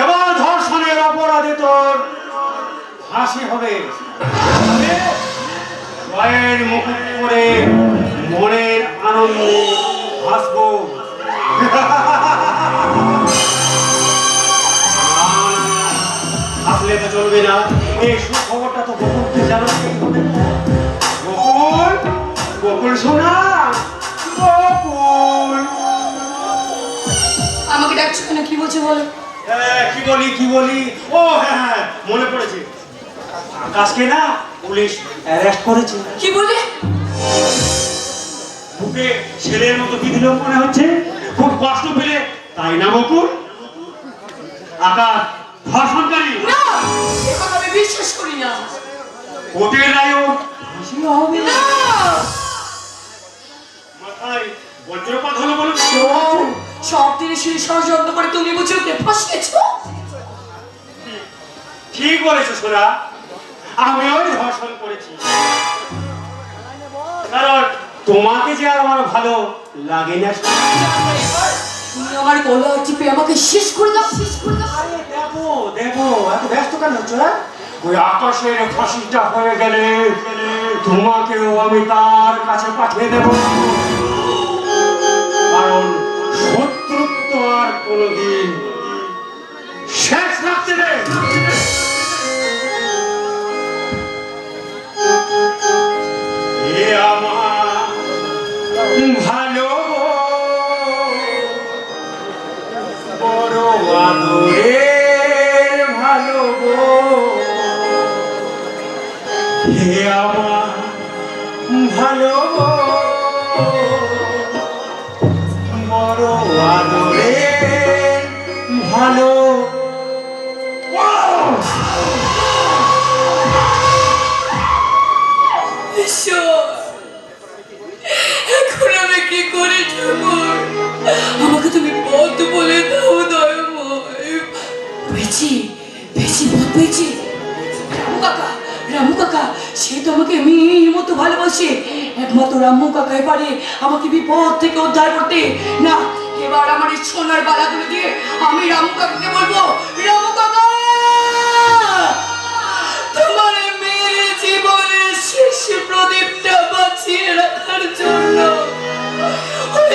এবার ধর্ষণের অপরাধে তোর ফাঁসি হবে। জয়ের মুকুট করে মনের আনন্দে হাসবো আসলে তো চলবে না। এই সুখবরটা কেন কি বলছো বলো? কি বলি কি বলি? ও হ্যাঁ হ্যাঁ মনে পড়েছে। আকাশকে না পুলিশ অ্যারেস্ট করেছে। কি বললে? বুকে ছেলের মতো কি দিল মনে হচ্ছে? খুব কষ্ট পেলে তাই না বকুল? আকাশ ধর্ষণকারী। না আমি বিশ্বাস করি না। হবে। না। মাথায় বজ্রপাত হলো বলে সব দিনে সেই ষড়যন্ত্র করে তুমি বুঝে ওকে ফাঁসিয়েছো? ঠিক বলেছ সোনা। আমি ওই ধর্ষণ করেছি। কারণ তোমাকে যে আর আমার ভালো লাগে না। তুমি আমার গলা টিপে আমাকে শেষ করে দাও শেষ করে দাও। আরে দেখো দেখো এত ব্যস্ত কেন হচ্ছ না ওই আকাশের ফাঁসিটা হয়ে গেলে তোমাকেও আমি তার কাছে পাঠিয়ে দেব। কারণ শত্রুত্ব আর কোনোদিন শেষ আমার ভালো বড় আদরের ভালো হে আমার ভালো সে তো আমাকে মেয়ের মতো ভালোবাসে। একমাত্র রামু কাকাই পারে আমাকে বিপদ থেকে উদ্ধার করতে। না, এবার আমার এই সোনার বালাগুলো দিয়ে আমি রামু কাকাকে বলব, রামু কাকা! তোমার মেয়ের জীবনের শেষ প্রদীপটা বাঁচিয়ে রাখার জন্য ওই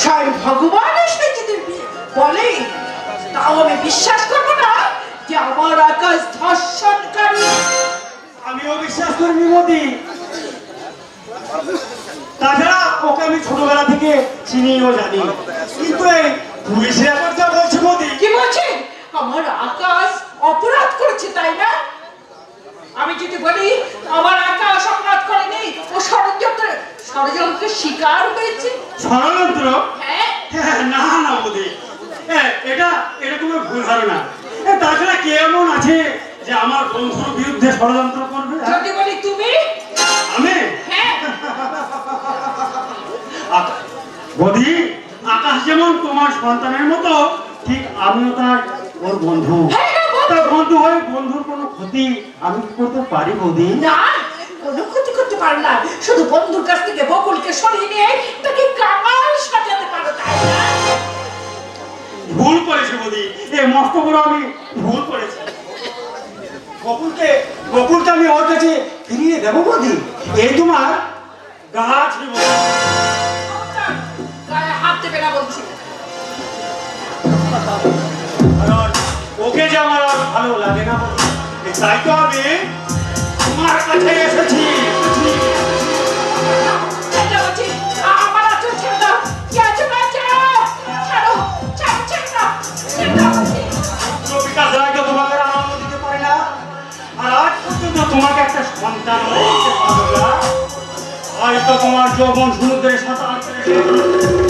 স্বয়ং ভগবান এসে যদি বলে তাও আমি বিশ্বাস করব না যে আমার আকাশ ধর্ষণকারী। আমিও বিশ্বাস করি মোদি। তাছাড়া ওকে আমি ছোটবেলা থেকে চিনিও জানি। কিন্তু এই পুলিশে একবার যা বলছে মোদি। কি বলছে? আমার আকাশ অপরাধ করেছে তাই না? আমি যদি বলি আমার আকাশ অপরাধ করেনি ও ষড়যন্ত্র ষড়যন্ত্রের শিকার হয়েছে? ষড়যন্ত্র? হ্যাঁ। হ্যাঁ, না না এটা ভুল ধারণা তাছাড়া কে এমন আছে যে আমার বন্ধুর বিরুদ্ধে ষড়যন্ত্র করবে? হ্যাঁ? যদি বলি তুমি? আমি? বধি আকাশ যেমন তোমার সন্তানের মতো ঠিক আমিও তার ওর বন্ধু। বন্ধু। তার বন্ধু হয়ে বন্ধুর কোনো ক্ষতি আমি করতে পারি বৌদি? না শুধু বন্ধুর কাছ থেকে বকুলকে সরিয়ে নিয়ে তাকে কামাল সাজাতে পারো তাই না? ভুল করেছি বৌদি এ মস্ত বড় আমি ভুল করেছি। বকুলকে বকুলকে আমি ওর কাছে ফিরিয়ে দেবো বৌদি এই তোমার গাছ হাত দেবে না বলছি। ওকে যে আমার ভালো লাগে না। তাই তো আমি তোমার কাছে এসেছি। তোমাকে একটা সন্তান হয়তো তোমার যৌবন সমুদ্রে সাঁতার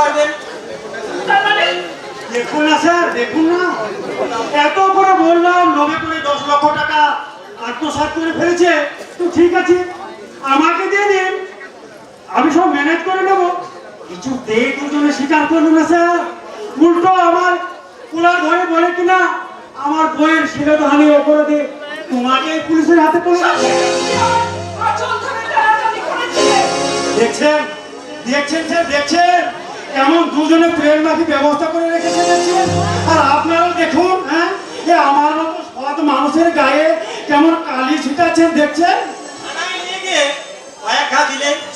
পারবেন? দেখুন না স্যার দেখুন না। এত করে বললাম নবে করে দশ লক্ষ টাকা আত্মসাৎ করে ফেলেছে। তো ঠিক আছে আমাকে দিয়ে দিন। আমি সব ম্যানেজ করে নেব। কিছুতেই দুজনে স্বীকার করল না স্যার। উল্টো আমার কুলার ধরে বলে কিনা আমার বইয়ের শিরোধানি অপরাধে তোমাকে পুলিশের হাতে পড়ে দেখছেন? দেখছেন স্যার দেখছেন? এমন দুজনে প্রেম নাকি ব্যবস্থা করে রেখেছে দেখছেন আর আপনারাও দেখুন হ্যাঁ এ আমার মতো সৎ মানুষের গায়ে কেমন কালি ছিটাচ্ছেন, দেখছেন?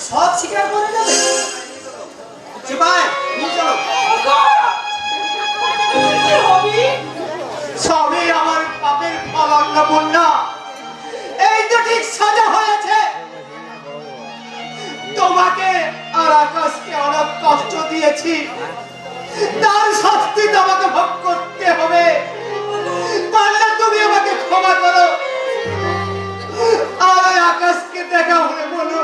সব করে চলো। সবই আমার পাপের ফলান্ন বন্যা এই দিয়েছি। তার শাস্তি তোমাকে ভোগ করতে হবে। পারলে তুমি আমাকে ক্ষমা করো। আর আকাশকে দেখা হলে বলো,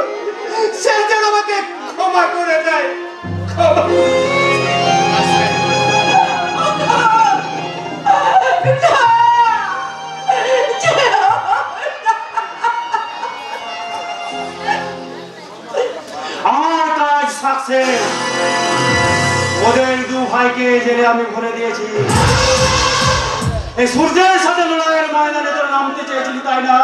সে যেন আমাকে ক্ষমা করে দেয়। ক্ষমা সাকসেস। ওদের দু ভাইকে জেলে আমি ভরে দিয়েছি। সূর্যের সাথে লড়াইয়ের ময়দানে তোরা নামতে চেয়েছিলি, তাই না?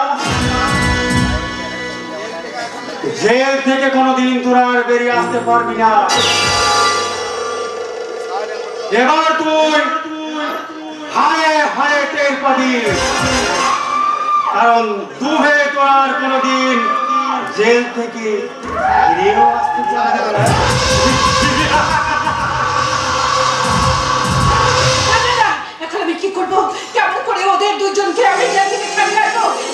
জেল থেকে কোনোদিন তোরা আর বেরিয়ে আসতে পারবি না। এবার তুই হারে হারে টের পাবি। কারণ দুহে তোর আর কোনোদিন জেল থেকে ফিরেও আসতে চাবে আমি কি করব? কেমন করে ওদের দুজনকে আমি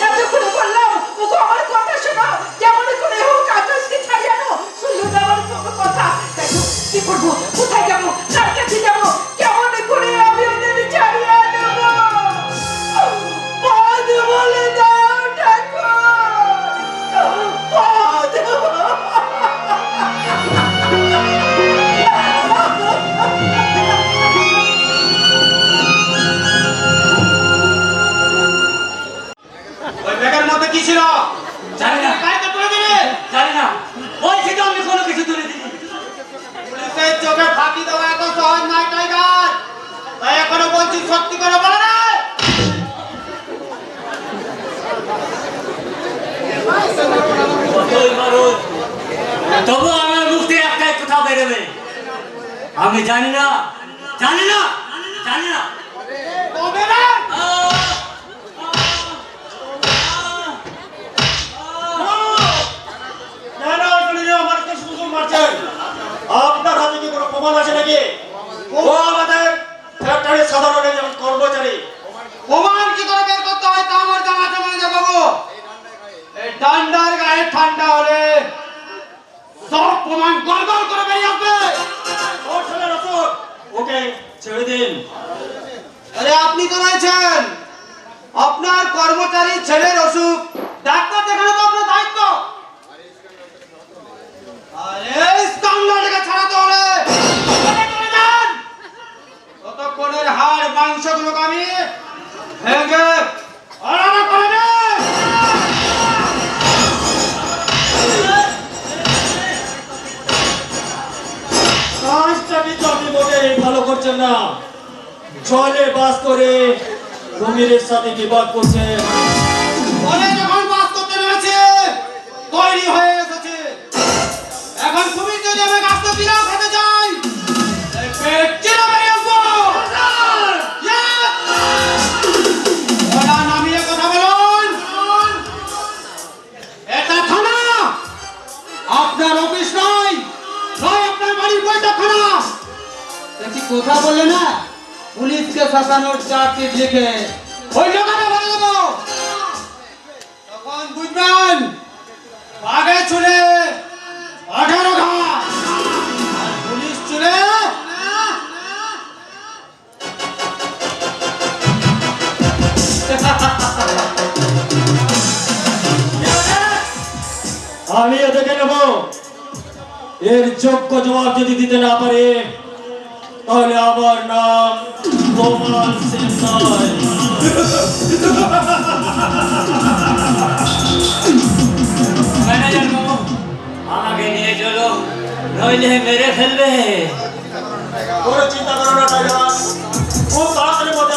এতক্ষণ বললাম ও আমার কথা শোনো। কেমন করে হোক, আকাশকে ছাড়িয়ে শুনলো আমার কথা। দেখো, কি করব? কোথায় যাব? কার কাছে যাব? তবু আমার মুখ থেকে একটাই কথা বেরোবে। আমি জানি না। জানি না। জানি না? আপনার হাতে কি কোনো প্রমাণ আছে নাকি? ও আমাদের ফ্যাক্টরির সাধারণ একজন কর্মচারী। প্রমাণ কি করে বের করতে হয় তা আমার জানা আছে ম্যানেজার বাবু। এই ঠান্ডার গায়ে ঠান্ডা হলে সব প্রমাণ গড়গড় করে বেরিয়ে আসবে। ও ওকে ছেড়ে দিন। আরে আপনি তো রয়েছেন। আপনার কর্মচারী ছেলের অসুখ। ডাক্তার দেখানো তো আপনার দায়িত্ব। আরে স্কন্ডারটাকে ছাড়াতে হলে ততক্ষণের হাড় মাংসগুলোকে আমি ভেঙে না। জলে বাস করে কুমিরের সাথে বিবাদ করছে পুলিশকে শাসানোর চার্জশিট ওই লোকেরা বলে দেবো। তখন যোগ্য জবাব যদি দিতে না পারে, তাহলে আমার নাম সেন ম্যানেজার আমাকে নিয়ে চলো। নইলে মেরে ফেলবে কোনো চিন্তা করো তাড়াতাড়ির মধ্যে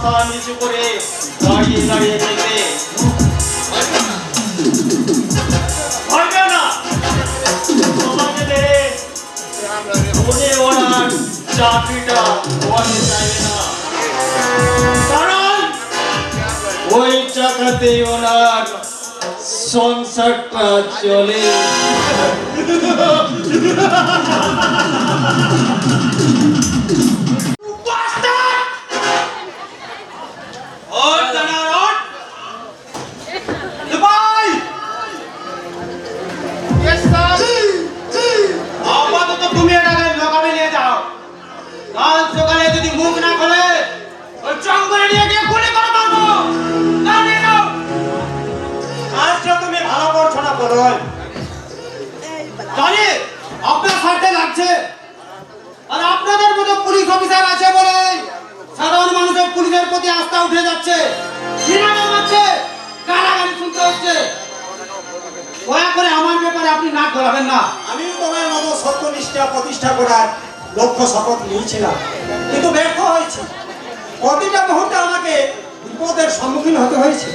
মাথা নিচু করে দাঁড়িয়ে দাঁড়িয়ে দেখবে। চাকরিটা ওয়ানে চাইবে না। কারণ ওনার সংসারটা চলে। আপনার লাগছে। আর আপনাদের মতো পুলিশ অফিসার আছে বলে সাধারণ মানুষের পুলিশের প্রতি আস্থা উঠে যাচ্ছে। গালাগালি শুনতে হচ্ছে। দয়া করে আমার ব্যাপারে আপনি নাক গলাবেন না। আমিও তোমার মতো সত্যনিষ্ঠা প্রতিষ্ঠা করার লক্ষ্য শপথ নিয়েছিলাম, কিন্তু ব্যর্থ হয়েছি। প্রতিটা মুহূর্তে আমাকে বিপদের সম্মুখীন হতে হয়েছে।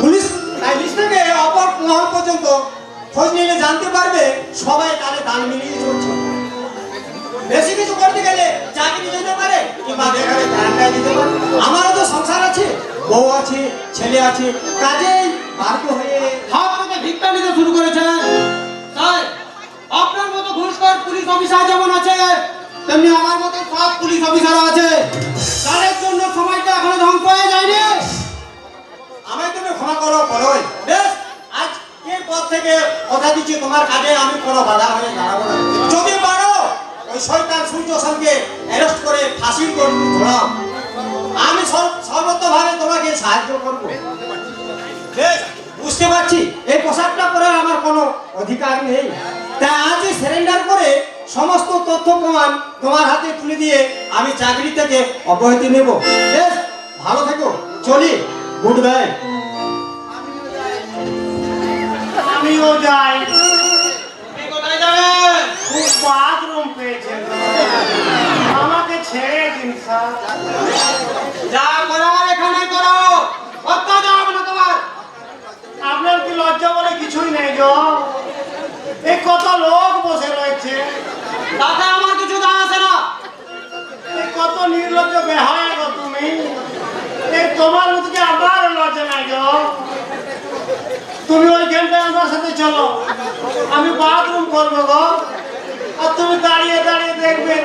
পুলিশ পুলিশ থেকে অপর মহল পর্যন্ত খোঁজ নিলে জানতে পারবে সবাই তাহলে তাল মিলিয়ে চলছে। বেশি কিছু করতে গেলে চাকরি যেতে পারে কিংবা দিতে পারে। আমারও তো সংসার আছে বউ আছে ছেলে আছে কাজেই বাধ্য হয়ে হাত পেতে ভিক্ষা নিতে শুরু তাই আপনার মতো ঘুষখোর পুলিশ অফিসার যেমন আছে তেমনি আমার মতো সব পুলিশ অফিসারও আছে। তাদের জন্য সময়টা এখনও ধ্বংস হয়ে যায়নি। আমায় তুমি ক্ষমা করো এর পর থেকে কথা দিচ্ছি, তোমার কাজে আমি কোনো বাধা হয়ে দাঁড়াবো না। যদি পারো, ওই শয়তান সূর্য সেনকে অ্যারেস্ট করে ফাঁসির করে। ঝোড়াও আমি সর- সর্বতভাবে তোমাকে সাহায্য করব। বুঝতে পারছি, এই পোশাকটা পরে আমার কোনো অধিকার নেই। তাই আজই সারেন্ডার করে সমস্ত তথ্য প্রমাণ তোমার হাতে তুলে দিয়ে আমি চাকরি থেকে অব্যাহতি নেব। বেশ, ভালো থেকো। চলি, গুড বাই। আমিও যাই। খুব বাথরুম পেয়েছে। আমাকে ছেড়ে দিন স্যার। যা করার এখানে করো। যাও না তোমার। আপনার কি লজ্জা বলে কিছুই নেই গো এই কত লোক বসে রয়েছে। তাতে আমার কিছু দাম আছে না। এই কত নির্লজ্জ বেহায়া গো তুমি। এই তোমার মধ্যে আমার লজ্জা নাই গো তুমি ওই গেমটায় আমার সাথে চলো। আমি বাথরুম করব গো। আর তুমি দাঁড়িয়ে দাঁড়িয়ে দেখবে।